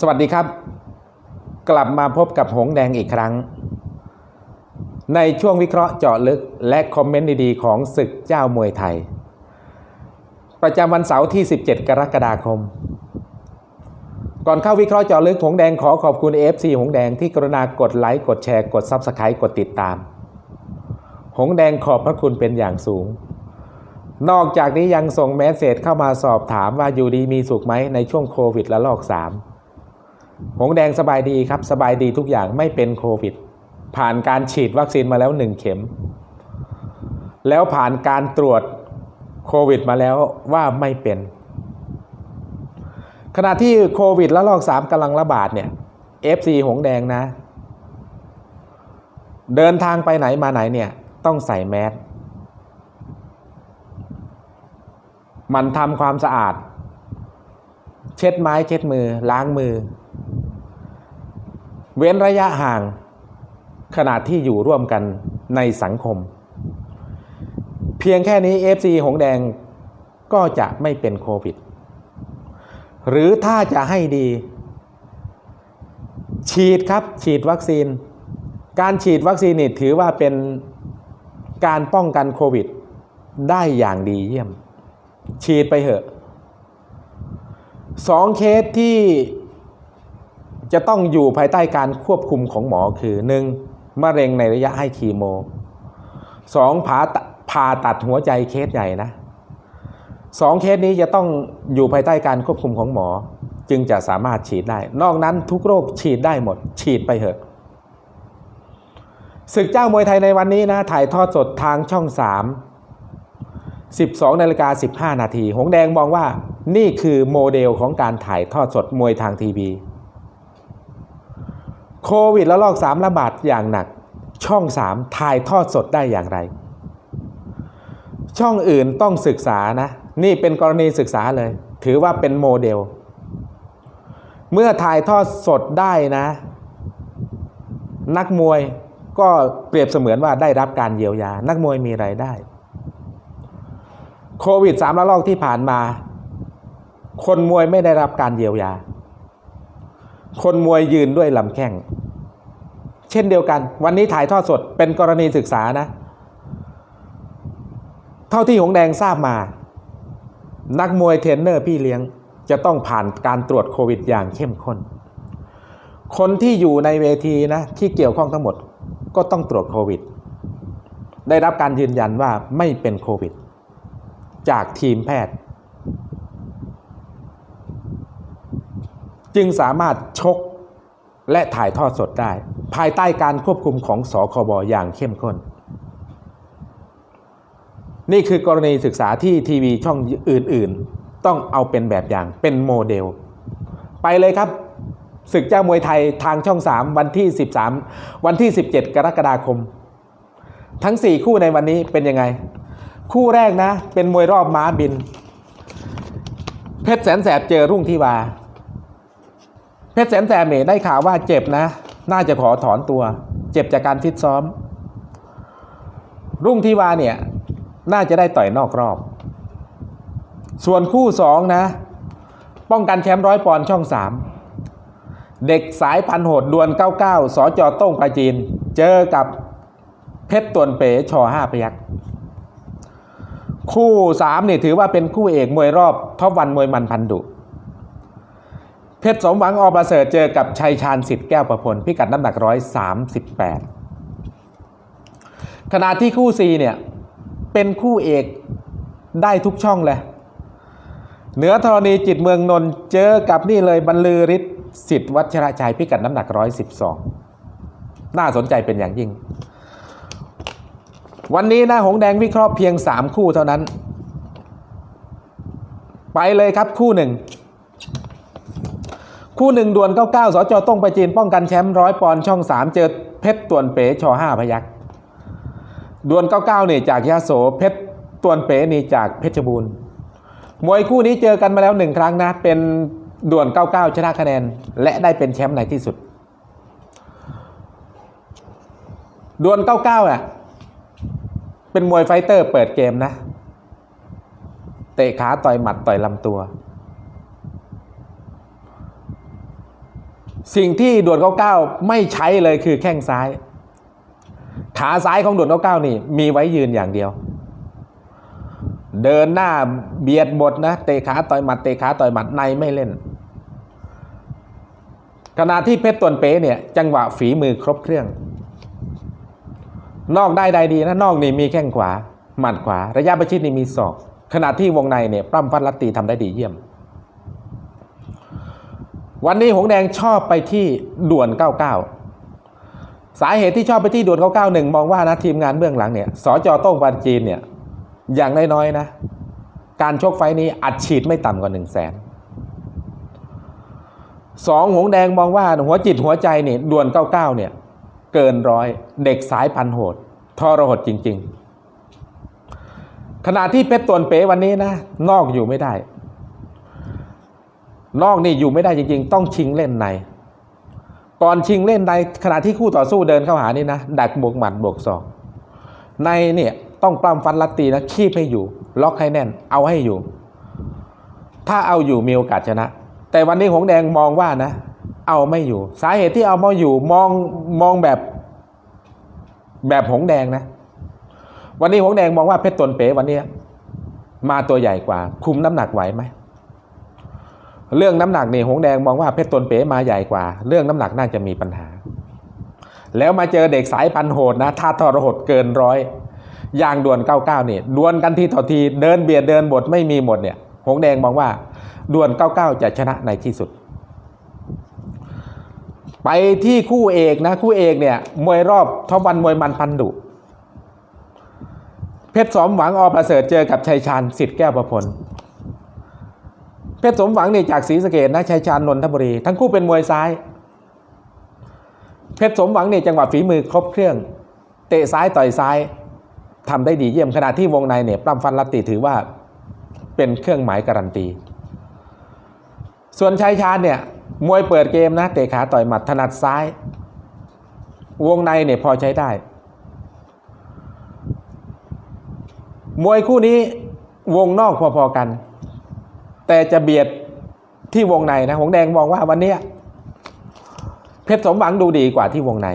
สวัสดีครับ กลับมาพบกับหงแดงอีกครั้ง ในช่วงวิเคราะห์เจาะลึกและคอมเมนต์ดีๆ ของศึกเจ้ามวยไทย ประจำวันเสาร์ที่ 17 กรกฎาคม ก่อนเข้าวิเคราะห์เจาะลึกหงแดงขอขอบคุณ AFC หงแดงที่กรุณากดไลค์กดแชร์กด Subscribe กดติดตาม หงแดงขอบพระคุณเป็นอย่างสูงนอกจากนี้ยังส่งแมสเซจเข้ามาสอบถามว่าอยู่ดีมีสุขไหมในช่วงโควิดและลอก 3 หงแดงสบายดีครับ สบายดีทุกอย่างไม่เป็นโควิด ผ่านการฉีดวัคซีนมาแล้วหนึ่งเข็ม แล้วผ่านการตรวจโควิดมาแล้วว่าไม่เป็น ขณะที่โควิดและลอก3กำลังระบาดเนี่ย FC หงแดงนะ เดินทางไปไหนมาไหนเนี่ยต้องใส่แมสมันทำความสะอาด เช็ดไม้เช็ดมือล้างมือ เว้นระยะห่างขณะที่อยู่ร่วมกันในสังคม เพียงแค่นี้ FC หงแดงก็จะไม่เป็นโควิด หรือถ้าจะให้ดี ฉีดครับฉีดวัคซีน การฉีดวัคซีนนี่ถือว่าเป็นการป้องกันโควิด ได้อย่างดีเยี่ยม ฉีดไปเถอะสองเคสที่ จะต้องอยู่ภายใต้การควบคุมของหมอคือ 1. มะเร็งในระยะให้คีโม 2. ผ่าผ่าตัดหัวใจเคสใหญ่นะสองเคสนี้จะต้องอยู่ภายใต้การควบคุมของหมอ จึงจะสามารถฉีดได้ นอกนั้นทุกโรคฉีดได้หมด ฉีดไปเถอะศึกเจ้ามวยไทยในวันนี้นะ ถ่ายทอดสดทางช่อง 3 12นาฬิกา15 นาที หงแดงมองว่านี่คือโมเดลของการถ่ายทอดสดมวยทางทีวี โควิดและลอก3ระบาดอย่างหนัก ช่อง3ถ่ายทอดสดได้อย่างไร ช่องอื่นต้องศึกษานะ นี่เป็นกรณีศึกษาเลย ถือว่าเป็นโมเดล เมื่อถ่ายทอดสดได้นะ นักมวยก็เปรียบเสมือนว่าได้รับการเยียวยา นักมวยมีไรายได้ โควิดสามระลอกที่ผ่านมา คนมวยไม่ได้รับการเยียวยา คนมวยยืนด้วยลำแข้ง ช่นเดียวกัน วันนี้ถ่ายทอดสดเป็นกรณีศึกษานะ เท่าที่หงแดงทราบมา นักมวยเทรนเนอร์พี่เลี้ยงจะต้องผ่านการตรวจโควิดอย่างเข้มข้น คนที่อยู่ในเวทีนะที่เกี่ยวข้องทั้งหมดก็ต้องตรวจโควิด ได้รับการยืนยันว่าไม่เป็นโควิด จากทีมแพทย์ จึงสามารถชก และถ่ายทอดสดได้ ภายใต้การควบคุมของสคบอย่างเข้มข้น นี่คือกรณีศึกษาที่ทีวีช่องอื่น ๆ ต้องเอาเป็นแบบอย่างเป็นโมเดล ไปเลยครับศึกเจ้ามวยไทยทางช่อง 3 วันที่ 13 วันที่ 17 กรกฎาคม ทั้ง 4 คู่ในวันนี้เป็นยังไง คู่แรกนะ เป็นมวยรอบม้าบิน เพชรแสนแสบเจอรุ่งที่วา เพชรแสนแสบเนี่ยได้ข่าวว่าเจ็บนะ น่าจะขอถอนตัว เจ็บจากการฟิตซ้อม รุ่งที่วาเนี่ย น่าจะได้ต่อยนอกรอบ ส่วนคู่สองนะ ป้องกันแชมป์ร้อยปอนด์ช่องสามเด็กสายพันโหดดวล 99 สจต้งปาจีน เจอกับเพชรตวนเป๋ชอห้าพยักคู่สามนี่ถือว่าเป็นคู่เอกมวยรอบท็อปวันมวยมันพันดุ เพชรสมหวังอประเสริฐเจอกับชัยชาญสิทธิ์แก้วประพลพิกัดน้ำหนักร้อยสามสิบแปดขณะที่คู่สี่เนี่ยเป็นคู่เอกได้ทุกช่องเลยเหนือธรณีจิตเมืองนน์เจอกับนี่เลยบรรลือฤทธิ์สิทธิ์วัชระชัยพิกัดน้ำหนักร้อยสิบสองน่าสนใจเป็นอย่างยิ่ง วันนี้นะหงแดงวิเคราะห์เพียง 3 คู่เท่านั้น ไปเลยครับคู่หนึ่ง คู่หนึ่งดวน99สจต้องไปจีนป้องกันแชมป์ร้อยปอนช่อง 3 เจอเพชรต่วนเป๋ชอ5พยักดวล99นี่จากยาโสเพชรตวนเป๋นี่จากเพชรบูรณ์มวยคู่นี้เจอกันมาแล้วหนึ่งครั้งนะ เป็นด่วน 99 ชนะคะแนน และได้เป็นแชมป์ในที่สุด ด่วน 99อะ เป็นมวยไฟเตอร์เปิดเกมนะ เตะขาต่อยหมัดต่อยลำตัว สิ่งที่ด่วนเก้าเก้าไม่ใช้เลยคือแข้งซ้าย ขาซ้ายของด่วนเก้าเก้านี่ มีไว้ยืนอย่างเดียว เดินหน้าเบียดบทนะเตะขาต่อยหมัดเตะขาต่อยหมัดในไม่เล่น ขณะที่เพชรตวนเป๋เนี่ย จังหวะฝีมือครบเครื่อง นอกได้ใดดีนะนอกนี่มีแข้งขวาหมัดขวา ระยะประชิดนี่มีศอก ขณะที่วงในเนี่ยปล้ำฟันลัตตีทำได้ดีเยี่ยม วันนี้หงแดงชอบไปที่ด่วน 99 สาเหตุที่ชอบไปที่ด่วน 991 มองว่านะทีมงานเบื้องหลังเนี่ยสจโต้งปานจีนเนี่ยอย่างน้อยๆนะ การชกไฟนี้อัดฉีดไม่ต่ำกว่า1 0 0 0 0แสนสองหงแดงมองว่าหัวจิตหัวใจเนี่ยด่วน 99 เนี่ยเกินร้อยเด็กสายพันโหดทรหดจริง ๆ ขณะที่เพชรตวนเป๋วันนี้นะนอกอยู่ไม่ได้ นอกนี่อยู่ไม่ได้จริงๆ ต้องชิงเล่นใน ก่อนชิงเล่นในขณะที่คู่ต่อสู้เดินเข้าหานี่นะดักบวกหมัดบวกศอกในเนี่ยต้องปล้ำฟันลัดตีนะคีบให้อยู่ ล็อกให้แน่น เอาให้อยู่ ถ้าเอาอยู่มีโอกาสชนะ แต่วันนี้หงแดงมองว่านะ เอาไม่อยู่ สาเหตุที่เอามาอยู่มองมองแบบ แบบหงแดงนะ วันนี้หงแดงมองว่าเพชรตนเป๋วันนี้มาตัวใหญ่กว่า คุมน้ำหนักไหวไหม เรื่องน้ำหนักนี่หงแดงมองว่าเพชรตนเป๋มาใหญ่กว่า เรื่องน้ำหนักน่าจะมีปัญหา แล้วมาเจอเด็กสายพันโหดนะท่าทรหดเกินร้อยอย่างด่วน99เนี่ยดวลกันทีต่อทีเดินเบียดเดินบทไม่มีหมดเนี่ยหงแดงมองว่าด่วน99จะชนะในที่สุด ไปที่คู่เอกนะคู่เอกเนี่ยมวยรอบทอวันมวยมันพันดุเพชรสมหวังอประเสริฐเจอกับชัยชาญสิทธิ์แก้วประพล เพชรสมหวังเนี่ยจากศรีสะเกดนะชัยชาญนนทบุรี ทั้งคู่เป็นมวยซ้าย เพชรสมหวังเนี่ยจังหวะฝีมือครบเครื่อง เตะซ้ายต่อยซ้ายทำได้ดีเยี่ยมขณะที่วงในเนี่ยปล้ำฟันลัตติถือว่าเป็นเครื่องหมายการันตี ส่วนชัยชาญเนี่ยมวยเปิดเกมนะเตะขาต่อยหมัดถนัดซ้าย วงในเนี่ยพอใช้ได้ มวยคู่นี้วงนอกพอๆกัน แต่จะเบียดที่วงในนะหงแดงมองว่าวันนี้เพชรสมหวังดูดีกว่าที่วงใน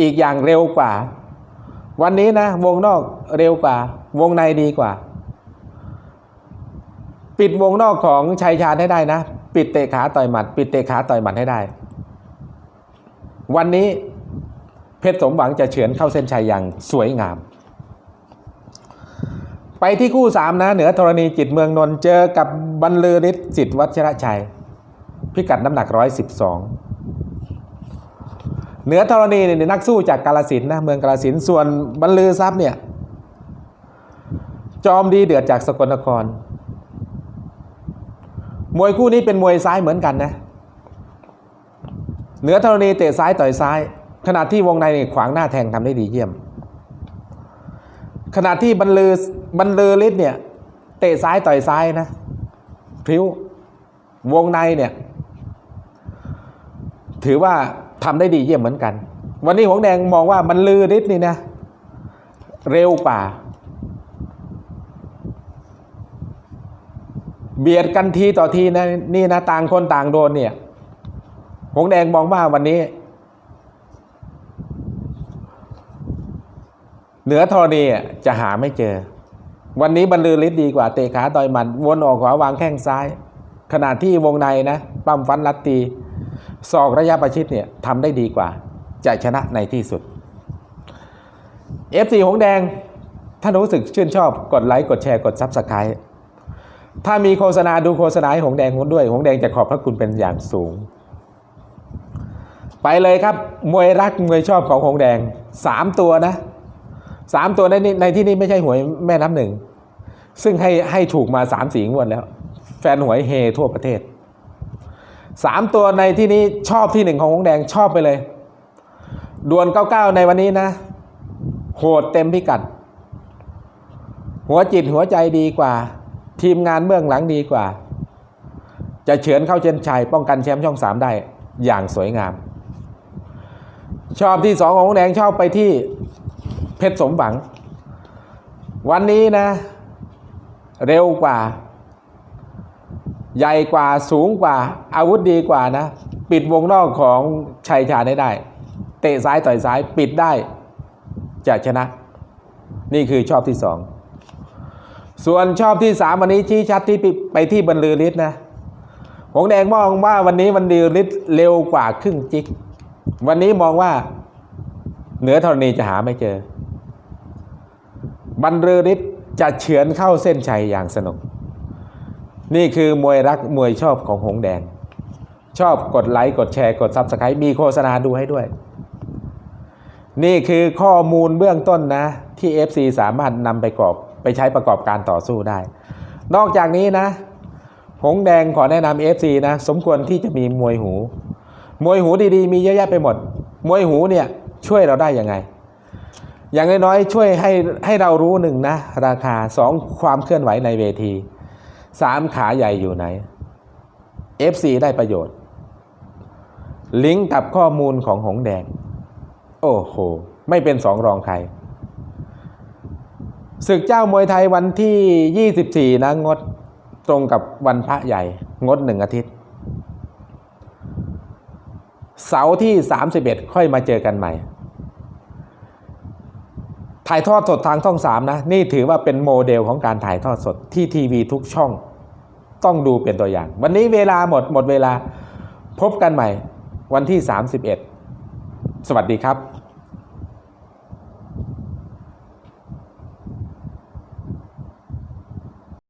อีกอย่างเร็วกว่า วันนี้นะ วงนอกเร็วกว่า วงในดีกว่า ปิดวงนอกของชัยชาญให้ได้นะ ปิดเตะขาต่อยหมัด ปิดเตะขาต่อยหมัดให้ได้ วันนี้เพชรสมหวังจะเฉือนเข้าเส้นชัยอย่างสวยงาม ไปที่คู่สามนะ เหนือธรณีจิตเมืองนนท์เจอกับบรรลือฤทธิ์สิทธิ์วัชระชัย พิกัดน้ำหนัก112เหนือธรณีเนี่ยนักสู้จากกาลสินนะเมืองกาลสินส่วนบรรลือทรัพย์เนี่ยจอมดีเดือดจากสกลนคร มวยคู่นี้เป็นมวยซ้ายเหมือนกันนะ เหนือธรณีเตะซ้ายต่อยซ้าย ขณะที่วงในนี่ขวางหน้าแทงทำได้ดีเยี่ยม ขณะที่บรรลือบรรลือฤทธิ์เนี่ย เตะซ้ายต่อยซ้ายนะพริ้ววงในเนี่ย ถือว่าทำได้ดีเยี่ยมเหมือนกัน วันนี้หงแดงมองว่าบรรลือฤทธิ์นี่นะ เร็วกว่า เบียดกันทีต่อทีนะนี่นะต่างคนต่างโดนเนี่ย หงแดงมองว่าวันนี้ เหนือธรณีอ่จะหาไม่เจอ วันนี้บรรลือฤทธิ์ดีกว่าเตะขาต่อยหมัดวนออกขวาวางแข้งซ้าย ขณะที่วงในนะปั้มฟันลัดตีศอกระยะประชิดเนี่ยทำได้ดีกว่า จะชนะในที่สุด FC หงแดง ถ้ารู้สึกชื่นชอบกดไลค์กดแชร์กดซับสไคร b e ถ้ามีโฆษณาดูโฆษณาให้หงแดงคุณด้วย หงแดงจะขอบพระคุณเป็นอย่างสูง ไปเลยครับ มวยรักมวยชอบของหงแดงสามตัวนะ สามตัวในนี้ในที่นี้ไม่ใช่หวยแม่น้ำหนึ่ง ซึ่งให้ให้ถูกมาสามสี่งวดแล้ว แฟนหวยเฮทั่วประเทศสามตัวในที่นี้ชอบที่หนึ่งของหงแดงชอบไปเลย ดวลเก้าเก้าในวันนี้นะ โหดเต็มพิกัด หัวจิตหัวใจดีกว่า ทีมงานเบื้องหลังดีกว่า จะเฉือนเข้าเชนชัยป้องกันแชมป์ช่องสามได้อย่างสวยงาม ชอบที่สองของหงแดงชอบไปที่ เพชรสมหวัง วันนี้นะ เร็วกว่า ใหญ่กว่าสูงกว่า อาวุธดีกว่านะ ปิดวงนอกของชัยชาได้ได้ เตะซ้ายต่อยซ้ายปิดได้ จะชนะ นี่คือชอบที่สองส่วนชอบที่สามวันนี้ชี้ชัดที่ไปที่บรรลือฤทธิ์นะหงแดงมองว่าวันนี้บรรลือฤทธิ์เร็วกว่าครึ่งจิก วันนี้มองว่าเหนือธรณีจะหาไม่เจอ บรรลือฤทธิ์จะเฉือนเข้าเส้นชัยอย่างสนุก นี่คือมวยรักมวยชอบของหงแดง ชอบกดไลค์กดแชร์กดซับสไครต์มีโฆษณาดูให้ด้วย นี่คือข้อมูลเบื้องต้นนะ ที่ FC สามารถนำไปกรอบไปใช้ประกอบการต่อสู้ได้ นอกจากนี้นะหงแดงขอแนะนำ FC นะสมควรที่จะมีมวยหู มวยหูดีๆ มีเยอะแยะไปหมด มวยหูเนี่ยช่วยเราได้ยังไง อย่างน้อยๆช่วยให้ให้เรารู้หนึ่งนะ ราคาสองความเคลื่อนไหวในเวทีสามขาใหญ่อยู่ไหน FC ได้ประโยชน์ ลิงก์กับข้อมูลของหงแดง โอ้โห ไม่เป็นสองรองใครศึกเจ้ามวยไทยวันที่ 24 นะงดตรงกับวันพระใหญ่ งดหนึ่งอาทิตย์ เสาร์ที่ 31 ค่อยมาเจอกันใหม่ ถ่ายทอดสดทางช่องสามนะ นี่ถือว่าเป็นโมเดลของการถ่ายทอดสดที่ทีวีทุกช่อง ต้องดูเป็นตัวอย่าง วันนี้เวลาหมดหมดเวลาพบกันใหม่วันที่ 31 สวัสดีครับ